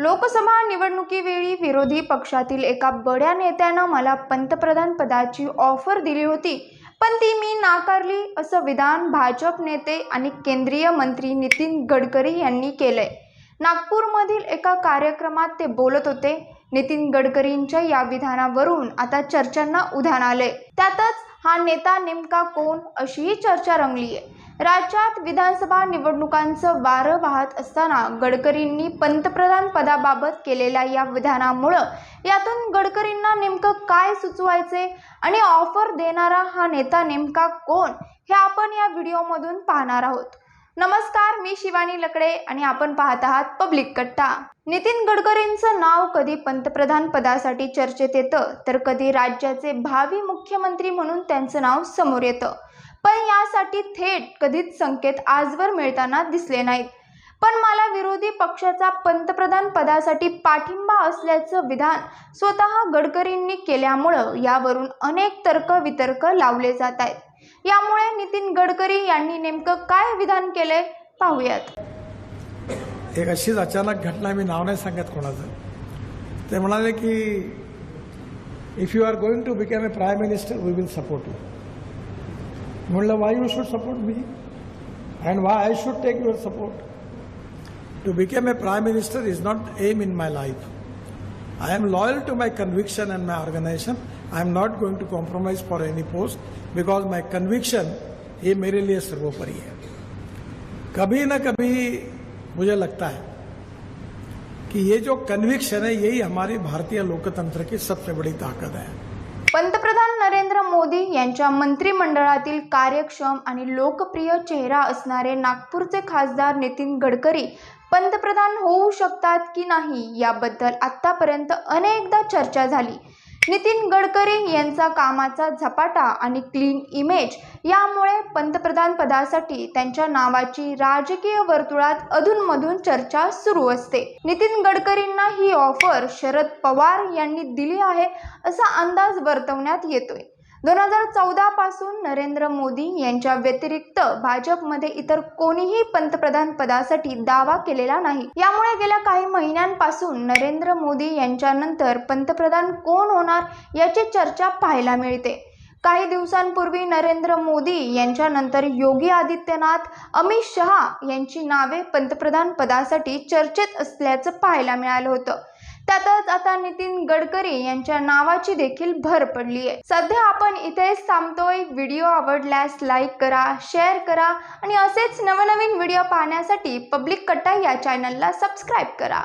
लोकसभा निवडणुकीवेळी विरोधी पक्षातील एका बड्या नेत्यानं मला पंतप्रधान पदाची ऑफर दिली होती. पण ती मी नाकारली असं विधान भाजप नेते आणि केंद्रीय मंत्री नितीन गडकरी यांनी केलंय. नागपूरमधील एका कार्यक्रमात ते बोलत होते नितीन गडकरींच्या या विधानावरून आता चर्चांना उधाण आले त्यातच हा नेता नेमका कोण अशीही चर्चा रंगली आहे राज्यात विधानसभा निवडणुकांचं वारं वाहत असताना गडकरींनी पंतप्रधान पदाबाबत केलेल्या या विधानामुळं यातून गडकरींना नेमकं काय सुचवायचे आणि ऑफर देणारा हा नेता नेमका कोण हे आपण या व्हिडिओमधून पाहणार आहोत. नमस्कार मी शिवानी लकडे आणि आपण पाहत आहात पब्लिक कट्टा. नितीन गडकरींचं नाव कधी पंतप्रधान पदासाठी चर्चेत येतं तर कधी राज्याचे भावी मुख्यमंत्री म्हणून त्यांचं नाव समोर येतं. पण यासाठी थेट कधीच संकेत आजवर मिळताना दिसले नाहीत. पण मला विरोधी पक्षाचा पंतप्रधान पदासाठी पाठिंबा असल्याचं विधान स्वतः गडकरींनी केल्यामुळं यावरून अनेक तर्क वितर्क लावले जात आहेत. यामुळे नितीन गडकरी यांनी नेमकं काय विधान केलंय पाहूयात. एक अशीच अचानक घटना मी नाव नाही सांगत कोणाचं. ते म्हणाले की if you are going to become a prime minister we will support you म्हणलं why you should support me and why I should take your support to become a prime minister is not aim in my life I am loyal to my conviction and my organization. I am not going to compromise for any post because my conviction ये मेरे लिए सर्वोपरि है कभी ना कभी मुझे लगता है कि ये जो कन्विक्शन है यही हमारी भारतीय लोकतंत्र की सबसे बड़ी ताकत है पंतप्रधान नरेंद्र मोदी यांच्या मंत्रिमंडळातील कार्यक्षम आणि लोकप्रिय चेहरा असणारे नागपूरचे खासदार नितीन गडकरी पंतप्रधान होऊ शकतात की नाही याबद्दल आत्तापर्यंत अनेकदा चर्चा झाली. नितीन गडकरी यांचा कामाचा झपाटा आणि क्लीन इमेज यामुळे पंतप्रधान पदासाठी त्यांच्या नावाची राजकीय वर्तुळात अधूनमधून चर्चा सुरू असते. नितीन गडकरींना ही ऑफर शरद पवार यांनी दिली आहे असा अंदाज वर्तवण्यात येतोय. दोन हजार चौदा पासून नरेंद्र मोदी यांच्या व्यतिरिक्त भाजपमध्ये इतर कोणीही पंतप्रधान पदासाठी दावा केलेला नाही. यामुळे गेल्या काही महिन्यांपासून नरेंद्र मोदी यांच्यानंतर पंतप्रधान कोण होणार याची चर्चा पाहायला मिळते. काही दिवसांपूर्वी नरेंद्र मोदी यांच्यानंतर योगी आदित्यनाथ अमित शहा यांची नावे पंतप्रधान पदासाठी चर्चेत असल्याचं पाहायला मिळालं होतं. त्यातच आता नितीन गडकरी यांच्या नावाची देखील भर पडली आहे. सध्या आपण इथेच थांबतोय. व्हिडिओ आवडल्यास लाईक करा शेअर करा आणि असेच नवनवीन व्हिडिओ पाहण्यासाठी पब्लिक कट्टा या चॅनलला सबस्क्राईब करा.